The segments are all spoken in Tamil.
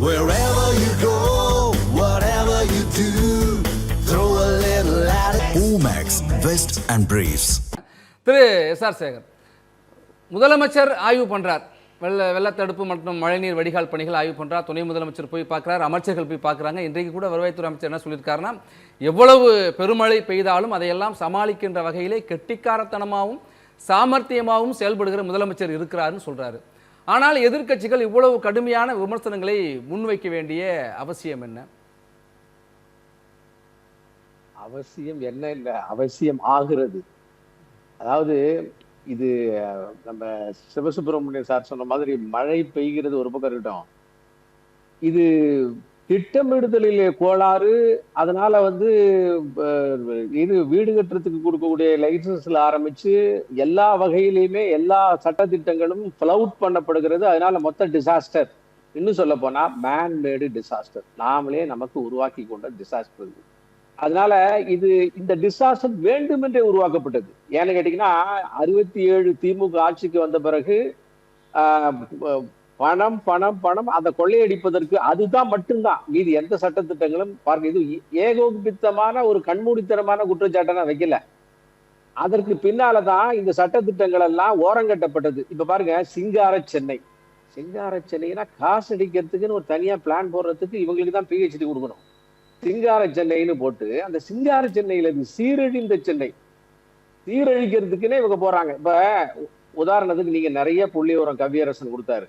Wherever you go, whatever you do, throw a little at it. Omax, Vest and Briefs. Thiru S R Sekar முதலமைச்சர் ஆய்வு பண்றார் வெள்ள வெள்ளத்தடுப்பு மற்றும் மழைநீர் வடிகால் பணிகள் ஆய்வு பண்றார் துணை முதலமைச்சர் போய் பார்க்குறார் அமைச்சர்கள் போய் பார்க்குறாங்க இன்றைக்கு கூட வருவாய்த்துறை அமைச்சர் என்ன சொல்லியிருக்காருன்னா எவ்வளவு பெருமழை பெய்தாலும் அதையெல்லாம் சமாளிக்கின்ற வகையிலே கெட்டிக்காரத்தனமாகவும் சாமர்த்தியமாகவும் செயல்படுகிற முதலமைச்சர் இருக்கிறாருன்னு சொல்றாரு ஆனால் எதிர்க்கட்சிகள் இவ்வளவு கடுமையான விமர்சனங்களை முன்வைக்க வேண்டிய அவசியம் என்ன? அவசியம் என்ன இல்லை அவசியம் ஆகிறது. அதாவது இது நம்ம சிவசுப்பிரமணியன் சார் சொன்ன மாதிரி மழை பெய்கிறது ஒரு பக்கம் இருக்கட்டும். இது திட்டமிடுதலிலே கோளாறு அதனால வந்து இது வீடு கட்டுறதுக்கு கொடுக்கக்கூடிய லைசன்ஸ்ல ஆரம்பிச்சு எல்லா வகையிலையுமே எல்லா சட்டத்திட்டங்களும் ஃபிளவுட் பண்ணப்படுகிறது. அதனால மொத்த டிசாஸ்டர் இன்னும் சொல்ல போனா மேன்மேடு டிசாஸ்டர் நாமளே நமக்கு உருவாக்கி கொண்ட டிசாஸ்டர் இது. அதனால இது இந்த டிசாஸ்டர் வேண்டுமென்றே உருவாக்கப்பட்டது. ஏன்னு கேட்டீங்கன்னா அறுபத்தி ஏழு திமுக ஆட்சிக்கு வந்த பிறகு பணம் பணம் பணம் அதை கொள்ளையடிப்பதற்கு அதுதான் மட்டும்தான். மீதி எந்த சட்டத்திட்டங்களும் பார்க்க இது ஏகோபித்தமான ஒரு கண்மூடித்தனமான குற்றச்சாட்டை நான் வைக்கல. அதற்கு பின்னாலதான் இந்த சட்டத்திட்டங்கள் எல்லாம் ஓரங்கட்டப்பட்டது. இப்ப பாருங்க சிங்கார சென்னை. சிங்கார சென்னைனா காசு அடிக்கிறதுக்குன்னு ஒரு தனியா பிளான் போடுறதுக்கு இவங்களுக்கு தான் பிஹெச்டி கொடுக்கணும். சிங்கார சென்னைன்னு போட்டு அந்த சிங்கார சென்னையில இருந்து சீரழிந்த சென்னை. சீரழிக்கிறதுக்குன்னே இவங்க போறாங்க. இப்ப உ- உதாரணத்துக்கு நீங்க நிறைய புள்ளியோரம் கவியரசன் கொடுத்தாரு.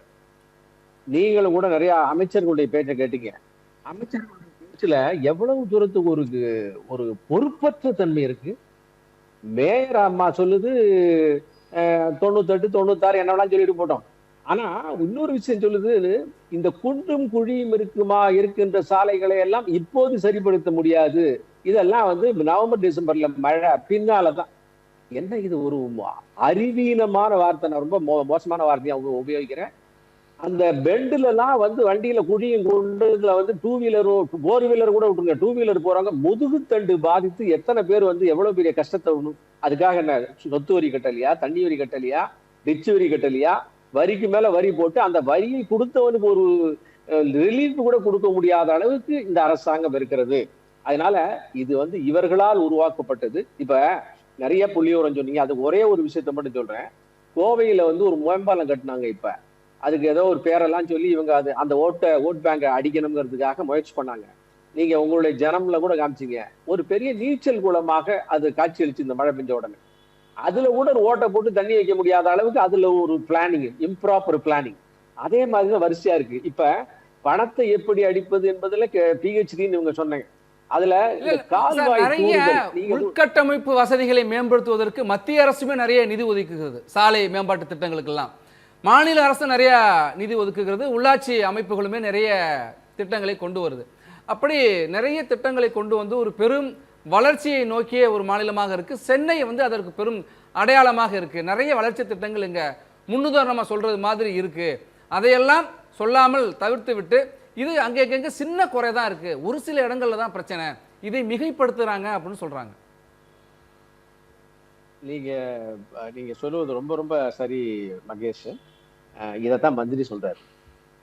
நீங்களும் கூட நிறைய அமைச்சர்களுடைய பேச்சை கேட்டீங்க. அமைச்சர்களுடைய பேச்சுல எவ்வளவு தூரத்துக்கு ஒரு ஒரு பொறுப்பற்ற தன்மை இருக்கு? மேயர் அம்மா சொல்லுது தொண்ணூத்தெட்டு தொண்ணூத்தாறு என்ன வேணாலும் சொல்லிட்டு போட்டோம். ஆனா இன்னொரு விஷயம் சொல்லுது இந்த குண்டும் குழியும் இருக்குமா இருக்கின்ற சாலைகளை எல்லாம் இப்போது சரிப்படுத்த முடியாது. இதெல்லாம் வந்து நவம்பர் டிசம்பர்ல மழை பின்னாலதான். என்ன இது ஒரு அறிவீனமான வார்த்தை? நான் ரொம்ப மோசமான வார்த்தையா உப- உபயோகிக்கிறேன். அந்த பெண்டுல வந்து வண்டியில குழியும் கொண்டு இதுல வந்து டூ வீலரோ ஃபோர் வீலர் கூட விட்டுருங்க. டூ வீலர் போறாங்க. முதுகுத்தண்டு பாதித்து எத்தனை பேர் வந்து எவ்வளவு பெரிய கஷ்டத்தை உணு- அதுக்காக என்ன? சொத்து வரி கட்டலையா? தண்ணி வரி கட்டலையா? டிச்சு வரி கட்டலையா? வரிக்கு மேல வரி போட்டு அந்த வரியை கொடுத்தவனுக்கு ஒரு ரிலீஃப் கூட கொடுக்க முடியாத அளவுக்கு இந்த அரசாங்கம் இருக்கிறது. அதனால இது வந்து இவர்களால் உருவாக்கப்பட்டது. இப்ப நிறைய புள்ளியோரம் சொன்னீங்க. அது ஒரே ஒரு விஷயத்த மட்டும் சொல்றேன். கோவையில வந்து ஒரு மேம்பாலம் கட்டினாங்க இப்ப. அதுக்கு ஏதோ ஒரு பேரெல்லாம் சொல்லி இவங்க அது அந்த ஓட்டை ஓட் பேங்கை அடிக்கணுங்கிறதுக்காக முயற்சி பண்ணாங்க. நீங்க உங்களுடைய ஜனம்ல கூட காமிச்சீங்க. ஒரு பெரிய நீச்சல் குளமாக அது காட்சியளிச்சு இந்த மழை பெஞ்ச உடனே. அதுல கூட ஒரு ஓட்டை போட்டு தண்ணி வைக்க முடியாத அளவுக்கு அதுல ஒரு பிளானிங் இம்ப்ராப்பர் பிளானிங் அதே மாதிரிதான் வரிசையா இருக்கு. இப்ப பணத்தை எப்படி அடிப்பது என்பதுல பிஹெச்டின்னு இவங்க சொன்னாங்க. அதுல உள்கட்டமைப்பு வசதிகளை மேம்படுத்துவதற்கு மத்திய அரசுமே நிறைய நிதி ஒதுக்குகிறது. சாலை மேம்பாட்டு திட்டங்களுக்கெல்லாம். மாநில அரசு நிறைய நிதி ஒதுக்குகிறது உள்ளாட்சி அமைப்புகளுமே நிறைய திட்டங்களை கொண்டு வருது. அப்படி நிறைய திட்டங்களை கொண்டு வந்து ஒரு பெரும் வளர்ச்சியை நோக்கிய ஒரு மாநிலமாக இருக்கு. சென்னை வந்து அதற்கு பெரும் அடையாளமாக இருக்கு. நிறைய வளர்ச்சி திட்டங்கள் இங்க முன்னுதாரணமாக சொல்றது மாதிரி இருக்கு. அதையெல்லாம் சொல்லாமல் தவிர்த்து விட்டு இது அங்கங்க சின்ன குறை தான் இருக்கு. ஒரு சில இடங்கள்ல தான் பிரச்சனை. இதை மிகைப்படுத்துறாங்க அப்படின்னு சொல்றாங்க. நீங்க நீங்க சொல்லுவது ரொம்ப ரொம்ப சரி மகேஷ். இதைத்தான் மந்திரி சொல்றாரு.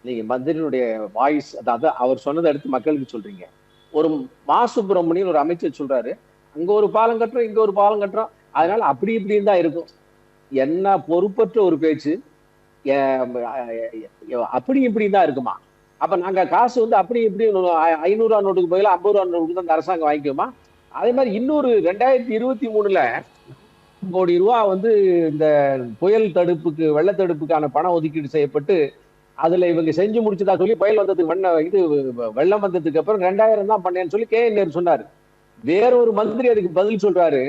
நீங்க மந்திரியினுடைய வாய்ஸ் அதாவது அவர் சொன்னதை எடுத்து மக்களுக்கு சொல்றீங்க. ஒரு மா சுப்பிரமணியன் ஒரு அமைச்சர் சொல்றாரு. அங்க ஒரு பாலம் கட்டுறோம் இங்க ஒரு பாலம் கட்டுறோம். அதனால அப்படி இப்படின்னு தான் இருக்கும். என்ன பொறுப்பற்ற ஒரு பேச்சு அப்படி இப்படி தான் இருக்குமா? அப்ப நாங்க காசு வந்து அப்படி இப்படி ஐநூறுவா ஐநூறு ரூபா நோட்டுக்கு பதிலா ஐம்பது ரூபா நோட்டுக்கு தான் அரசாங்கம் வாங்கிக்குமா? அதே மாதிரி இன்னொரு ரெண்டாயிரத்தி இருபத்தி மூணுல கோடி ரூபா வந்து இந்த புயல் தடுப்புக்கு வெள்ள தடுப்புக்கான பணம் ஒதுக்கீடு செய்யப்பட்டு அதுல இவங்க செஞ்சு முடிச்சதா சொல்லி புயல் வந்ததுக்கு வெண்ண இது வெள்ளம் வந்ததுக்கு அப்புறம் ரெண்டாயிரம் தான் பண்ணேன்னு சொல்லி கே. நேரு சொன்னாரு. வேற ஒரு மந்திரி அதுக்கு பதில் சொல்றாரு.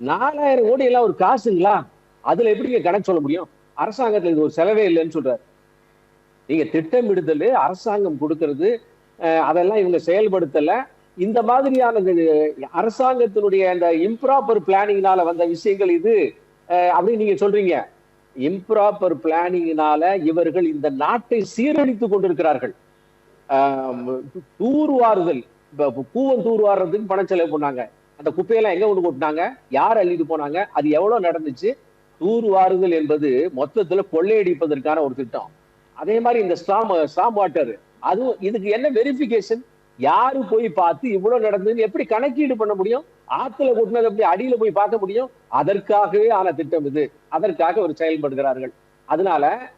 நாலாயிரம் கோடி எல்லாம் ஒரு காசுங்களா? அதுல எப்படிங்க கணக்கு சொல்ல முடியும்? அரசாங்கத்துல இது ஒரு செலவே இல்லைன்னு சொல்றாரு. நீங்க திட்டமிடுதல் அரசாங்கம் கொடுக்கறது அதெல்லாம் இவங்க செயல்படுத்தல. இந்த மாதிரியான அரசாங்கத்தினுடைய அந்த இம்ப்ராப்பர் பிளானிங்னால வந்த விஷயங்கள் இது அஹ், அப்படின்னு நீங்க சொல்றீங்க. இம்ப்ராப்பர் பிளானிங்னால இவர்கள் இந்த நாட்டை சீரழித்துக் கொண்டிருக்கிறார்கள். தூர்வாறுதல் இப்ப கூவம் தூர்வாடுறதுக்கு பணம் செலவு பண்ணாங்க. அந்த குப்பையெல்லாம் எங்க கொண்டு கொட்டினாங்க? யார் அள்ளிட்டு போனாங்க? அது எவ்வளவு நடந்துச்சு? தூர்வாறுதல் என்பது மொத்தத்துல கொள்ளையடிப்பதற்கான ஒரு திட்டம். அதே மாதிரி இந்த ஸ்டாம் ஸ்டாம் வாட்டர். அதுவும் இதுக்கு என்ன வெரிஃபிகேஷன் யாரு போய் பார்த்து இவ்வளவு நடந்ததுன்னு எப்படி கணக்கீடு பண்ண முடியும்? ஆத்துல கொட்டினது எப்படி அடியில போய் பார்க்க முடியும்? அதற்காகவே ஆன திட்டம் இது. அதற்காக ஒரு செயல்படுகிறார்கள். அதனால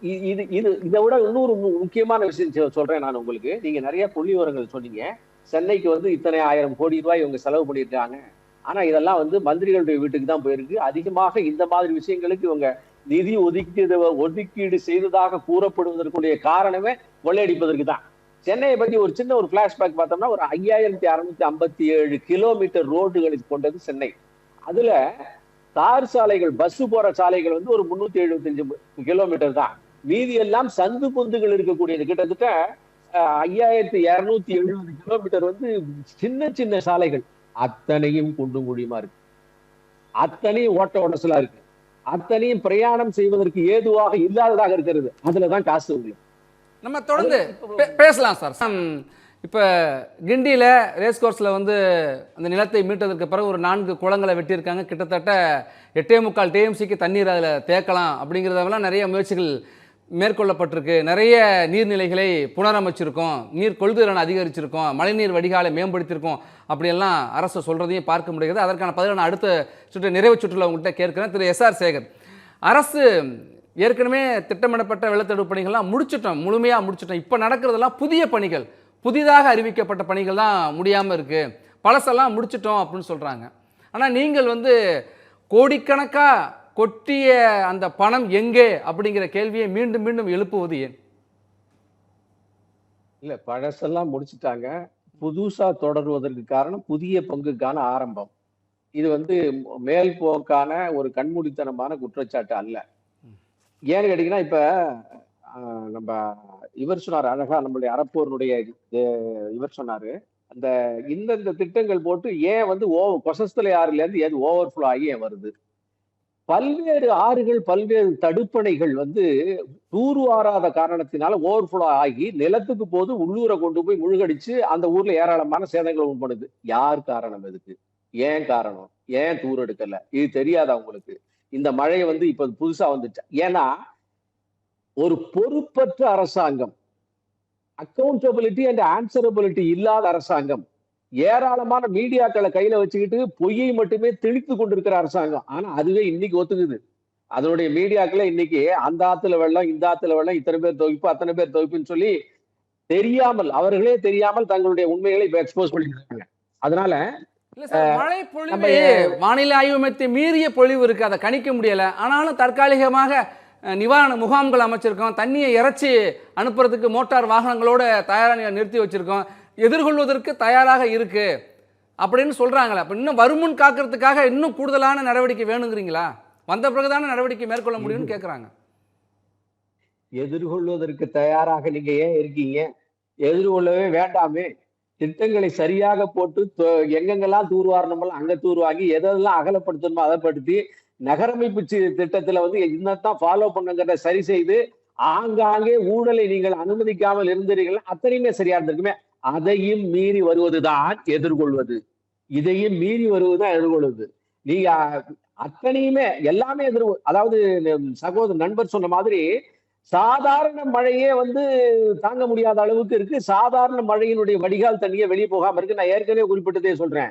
இது இது இதை விட இன்னொரு மு- முக்கியமான விஷயம் சொல்றேன் நான் உங்களுக்கு. நீங்க நிறைய புள்ளி விவரங்கள் சொன்னீங்க. சென்னைக்கு வந்து இத்தனை ஆயிரம் கோடி ரூபாய் இவங்க செலவு பண்ணியிருக்காங்க. ஆனா இதெல்லாம் வந்து மந்திரிகளுடைய வீட்டுக்கு தான் போயிருக்கு. அதிகமாக இந்த மாதிரி விஷயங்களுக்கு இவங்க நிதி ஒதுக்கீடு ஒதுக்கீடு செய்ததாக கூறப்படுவதற்குரிய காரணமே கொள்ளையடிப்பதற்கு தான். சென்னையை பத்தி ஒரு சின்ன ஒரு பிளாஷ்பேக் பார்த்தோம்னா ஒரு ஐயாயிரத்தி அறுநூத்தி ஐம்பத்தி ஏழு கிலோமீட்டர் ரோடுகளை கொண்டது சென்னை. அதுல தார் சாலைகள் பஸ் போற சாலைகள் வந்து ஒரு முன்னூத்தி எழுபத்தஞ்சு கிலோமீட்டர் தான். மீதி எல்லாம் சந்து பொந்துகள் இருக்கக்கூடியது. கிட்டத்தட்ட ஐயாயிரத்தி இருநூத்தி எழுபது கிலோமீட்டர் வந்து சின்ன சின்ன சாலைகள். அத்தனையும் குண்டும் குழியுமா இருக்கு. அத்தனையும் ஓட்ட உடசலா இருக்கு. அத்தனையும் பிரயாணம் செய்வதற்கு ஏதுவாக இல்லாததாக இருக்கிறது. அதுலதான் காசு உங்களுக்கு. நம்ம தொடர்ந்து பேசலாம் சார். இப்ப கிண்டியில ரேஸ் கோர்ஸ்ல வந்து அந்த நிலத்தை மீட்டதற்கு பிறகு ஒரு நான்கு குளங்களை வெட்டியிருக்காங்க. கிட்டத்தட்ட எட்டே முக்கால் டிஎம்சிக்கு தண்ணீர் அதில் தேக்கலாம் அப்படிங்கிறதெல்லாம் நிறைய முயற்சிகள் மேற்கொள்ளப்பட்டிருக்கு. நிறைய நீர்நிலைகளை புனரமைச்சிருக்கோம். நீர் கொள்திறன் அதிகரிச்சிருக்கோம். மழைநீர் வடிகாலை மேம்படுத்தியிருக்கோம். அப்படியெல்லாம் அரசு சொல்றதையும் பார்க்க முடிகிறது. அதற்கான பதிலை நான் அடுத்த சுற்று நிறைவு சுற்றுல உங்கள்கிட்ட கேட்கிறேன். திரு எஸ்ஆர் சேகர். அரசு ஏற்கனவே திட்டமிடப்பட்ட வெள்ளத்தடுப்பு பணிகள்லாம் முடிச்சிட்டோம் முழுமையாக முடிச்சிட்டோம். இப்போ நடக்கிறதெல்லாம் புதிய பணிகள் புதிதாக அறிவிக்கப்பட்ட பணிகள் தான் முடியாமல் இருக்குது பழசெல்லாம் முடிச்சிட்டோம் அப்படின்னு சொல்கிறாங்க ஆனால் நீங்கள் வந்து கோடிக்கணக்காக கொட்டிய அந்த பணம் எங்கே அப்படிங்கிற கேள்வியை மீண்டும் மீண்டும் எழுப்புவது ஏன்? இல்லை பழசெல்லாம் முடிச்சிட்டாங்க. புதுசாக தொடருவதற்கு காரணம் புதிய பங்குக்கான ஆரம்பம். இது வந்து மேல் போக்கான ஒரு கண்மூடித்தனமான குற்றச்சாட்டு அல்ல. ஏன்னு கேட்டீங்கன்னா இப்ப நம்ம இவர் சொன்னார் அழகா நம்மளுடைய அறப்போருடைய இவர் சொன்னாரு அந்த இந்தந்த திட்டங்கள் போட்டு ஏன் வந்து ஓ கொசஸ்தலை ஆறுல இருந்து ஏது ஓவர்ஃப்ளோ ஆகி ஏன் வருது? பல்வேறு ஆறுகள் பல்வேறு தடுப்பணைகள் வந்து தூர்வாராத காரணத்தினால ஓவர்ஃப்ளோ ஆகி நிலத்துக்கு போது உள்ளூரை கொண்டு போய் முழுகடிச்சு அந்த ஊர்ல ஏராளமான சேதங்களை உண்படுது யார் காரணம் இதுக்கு ஏன் காரணம்? ஏன் தூர் எடுக்கல இது தெரியாதா அவங்களுக்கு இந்த மழை வந்து இப்ப புதுசா வந்துச்சு ஏன்னா ஒரு பொறுப்பற்ற அரசாங்கம் அக்கௌண்டபிலிட்டி அண்ட் ஆன்சரபிலிட்டி இல்லாத அரசாங்கம் ஏராளமான மீடியாக்களை கையில வச்சுக்கிட்டு பொய்யை மட்டுமே திணித்து கொண்டிருக்கிற அரசாங்கம். ஆனா அதுவே இன்னைக்கு ஒத்துக்குது. அதனுடைய மீடியாக்களை இன்னைக்கு அந்த ஆத்துல வெள்ளம் இந்த ஆத்துல வெள்ளம் இத்தனை பேர் தொகுப்பு அத்தனை பேர் தொகுப்புன்னு சொல்லி தெரியாமல் அவர்களே தெரியாமல் தங்களுடைய உண்மைகளை இப்ப எக்ஸ்போஸ் பண்ணிருக்காங்க அதனால மழை பொழிவு வானிலை ஆய்வு மையத்தை மீறிய பொழிவு இருக்குது அதை கணிக்க முடியலை. ஆனாலும் தற்காலிகமாக நிவாரண முகாம்கள் அமைச்சிருக்கோம் தண்ணியை இறைச்சி அனுப்புறதுக்கு மோட்டார் வாகனங்களோட தயாராக நிறுத்தி வச்சிருக்கோம் எதிர்கொள்வதற்கு தயாராக இருக்கு அப்படின்னு சொல்றாங்களே. அப்ப இன்னும் வருமுன் காக்கிறதுக்காக இன்னும் கூடுதலான நடவடிக்கை வேணுங்கிறீங்களா? வந்த பிறகுதான நடவடிக்கை மேற்கொள்ள முடியும்னு கேட்குறாங்க எதிர்கொள்வதற்கு தயாராக நீங்க ஏன் இருக்கீங்க? எதிர்கொள்ளவே வேண்டாமே. திட்டங்களை சரியாக போட்டு எங்கெங்கெல்லாம் தூர்வாரணுமோ அங்க தூர்வாங்கி எதெல்லாம் அகலப்படுத்தணுமோ அதைப்படுத்தி நகரமைப்பு திட்டத்துல வந்து என்னத்தான் ஃபாலோ பண்ணுங்கிறத சரி செய்து ஆங்காங்கே ஊழலை நீங்கள் அனுமதிக்காமல் இருந்தீர்கள். அத்தனையுமே சரியா இருந்திருக்குமே. அதையும் மீறி வருவதுதான் எதிர்கொள்வது. இதையும் மீறி வருவதுதான் எதிர்கொள்வது. நீங்க அத்தனையுமே எல்லாமே எதிர் அதாவது சகோதர நண்பர் சொன்ன மாதிரி சாதாரண மழையே வந்து தாங்க முடியாத அளவுக்கு இருக்கு. சாதாரண மழையினுடைய வடிகால் தண்ணியே வெளியே போகாம இருக்கு. நான் ஏற்கனவே குறிப்பிட்டதே சொல்றேன்.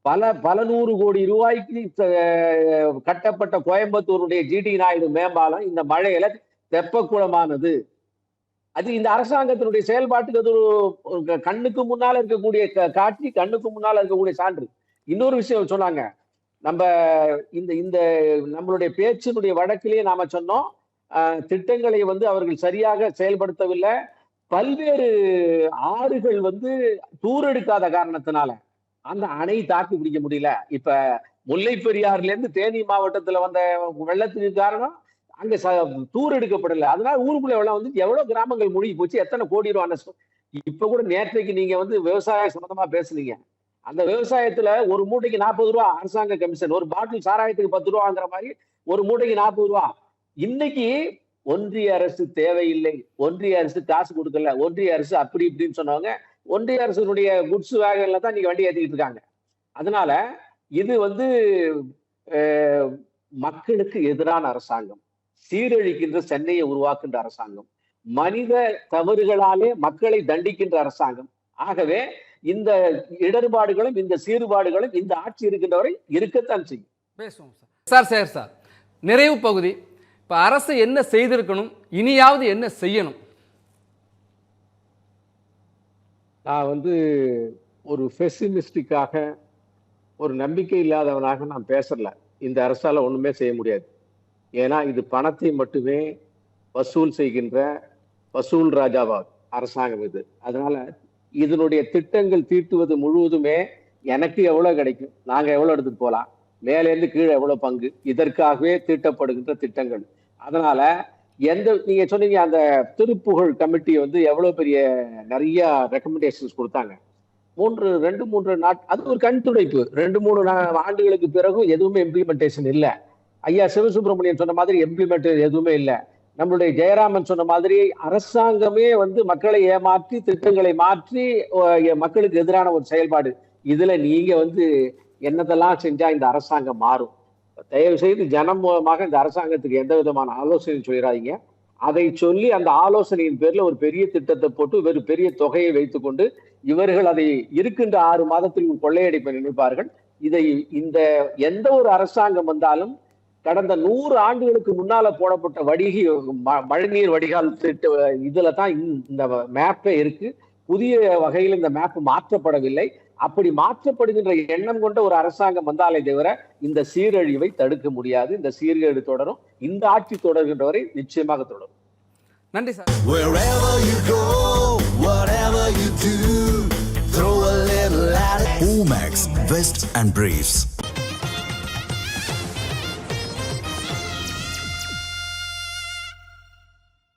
பல பல நூறு கோடி ரூபாய்க்கு கட்டப்பட்ட கோயம்புத்தூருடைய ஜிடி நாயுடு மேம்பாலம் இந்த மழையில தெப்பக்குளமானது. அது இந்த அரசாங்கத்தினுடைய செயல்பாட்டுக்கு அது ஒரு- கண்ணுக்கு முன்னால் இருக்கக்கூடிய காட்சி கண்ணுக்கு முன்னால் இருக்கக்கூடிய சான்று. இன்னொரு விஷயம் சொன்னாங்க. நம்ம இந்த இந்த நம்மளுடைய பேச்சினுடைய வழக்கிலேயே நாம சொன்னோம். திட்டங்களை வந்து அவர்கள் சரியாக செயல்படுத்தவில்லை. பல்வேறு ஆறுகள் வந்து தூரெடுக்காத காரணத்தினால அந்த அணை தாக்கு பிடிக்க முடியல. இப்ப முல்லை பெரியாறுல இருந்து தேனி மாவட்டத்துல வந்த வெள்ளத்துக்கு காரணம் அங்க தூர் எடுக்கப்படல அதனால ஊருக்குள்ள வெள்ளம் வந்து எவ்வளவு கிராமங்கள் மூழ்கி போச்சு எத்தனை கோடி ரூபா இப்ப கூட நேற்றைக்கு நீங்க வந்து விவசாய சம்பந்தமா பேசுனீங்க. அந்த விவசாயத்துல ஒரு மூட்டைக்கு நாற்பது ரூபா அரசாங்க கமிஷன் ஒரு பாட்டில் சாராயத்துக்கு பத்து ரூபாங்கிற மாதிரி ஒரு மூட்டைக்கு நாற்பது ரூபா. இன்னைக்கு ஒன்றிய அரசு தேவையில்லை. ஒன்றிய அரசு காசு கொடுக்கல. ஒன்றிய அரசு அப்படி இப்படின்னு சொன்னவங்க ஒன்றிய அரசுடைய குட்ஸ் வேகன்ல தான் நீங்க வண்டி ஏற்றிக்கிட்டு இருக்காங்க. அதனால இது வந்து மக்களுக்கு எதிரான அரசாங்கம். சீரழிக்கின்ற சென்னையை உருவாக்குகின்ற அரசாங்கம். மனித தவறுகளாலே மக்களை தண்டிக்கின்ற அரசாங்கம். ஆகவே இந்த இடர்பாடுகளும் இந்த சீர்பாடுகளும் இந்த ஆட்சி இருக்கின்றவரை இருக்கத்தான் செய்யும். பேசுவோம் சார் சார் சார். நிறைவு பகுதி. இப்போ அரசு என்ன செய்திருக்கணும்? இனியாவது என்ன செய்யணும்? நான் வந்து ஒரு பெசிமிஸ்டிக்காக ஒரு நம்பிக்கை இல்லாதவனாக நான் பேசல. இந்த அரசால ஒண்ணுமே செய்ய முடியாது. ஏன்னா இது பணத்தை மட்டுமே வசூல் செய்கின்ற வசூல் ராஜாவா அரசாங்கம் இது. அதனால இதனுடைய திட்டங்கள் தீட்டுவது முழுவதுமே எனக்கு எவ்வளோ கிடைக்கும்? நாங்க எவ்வளவு எடுத்துட்டு போலாம்? மேலேருந்து கீழே எவ்வளவு பங்கு? இதற்காகவே தீட்டப்படுகின்ற திட்டங்கள். அதனால எந்த நீங்க சொன்னீங்க அந்த திருப்புகழ் கமிட்டி வந்து எவ்வளவு பெரிய நிறைய ரெக்கமெண்டேஷன்ஸ் கொடுத்தாங்க. மூன்று ரெண்டு மூன்று நாட் அது ஒரு கண் துடைப்பு. ரெண்டு மூணு நா- ஆண்டுகளுக்கு பிறகும் எதுவுமே இம்ப்ளிமெண்டேஷன் இல்ல. ஐயா சிவசுப்பிரமணியன் சொன்ன மாதிரி இம்ப்ளிமெண்ட் எதுவுமே இல்ல. நம்மளுடைய ஜெயராமன் சொன்ன மாதிரி அரசாங்கமே வந்து மக்களை ஏமாற்றி திட்டங்களை மாற்றி மக்களுக்கு எதிரான ஒரு செயல்பாடு. இதுல நீங்க வந்து என்னதெல்லாம் செஞ்சா இந்த அரசாங்கம் மாறும்? தயவு செய்து ஜனம் மூலமாக இந்த அரசாங்கத்துக்கு எந்த விதமான ஆலோசனையும் சொல்லிடாதீங்க. அதை சொல்லி அந்த ஆலோசனையின் பேர்ல ஒரு பெரிய திட்டத்தை போட்டு வெறு பெரிய தொகையை வைத்துக்கொண்டு இவர்கள் அதை இருக்கின்ற ஆறு மாதத்தில் கொள்ளையடிப்பை நினைப்பார்கள். இதை இந்த எந்த ஒரு அரசாங்கம் வந்தாலும் கடந்த நூறு ஆண்டுகளுக்கு முன்னால போடப்பட்ட வடிகை ம- மழைநீர் வடிகால் திட்ட இதுல தான் இந்த மேப்பே இருக்கு. புதிய வகையில் இந்த மேப் மாற்றப்படவில்லை. அப்படி மாற்றப்படுகின்ற எண்ணம் கொண்ட ஒரு அரசாங்கம் வந்தாலே தவிர இந்த சீரழிவை தடுக்க முடியாது. இந்த சீர்கேடு தொடரும். இந்த ஆட்சி தொடர்கின்ற வரை நிச்சயமாக தொடரும். நன்றி sir. Wherever you go, whatever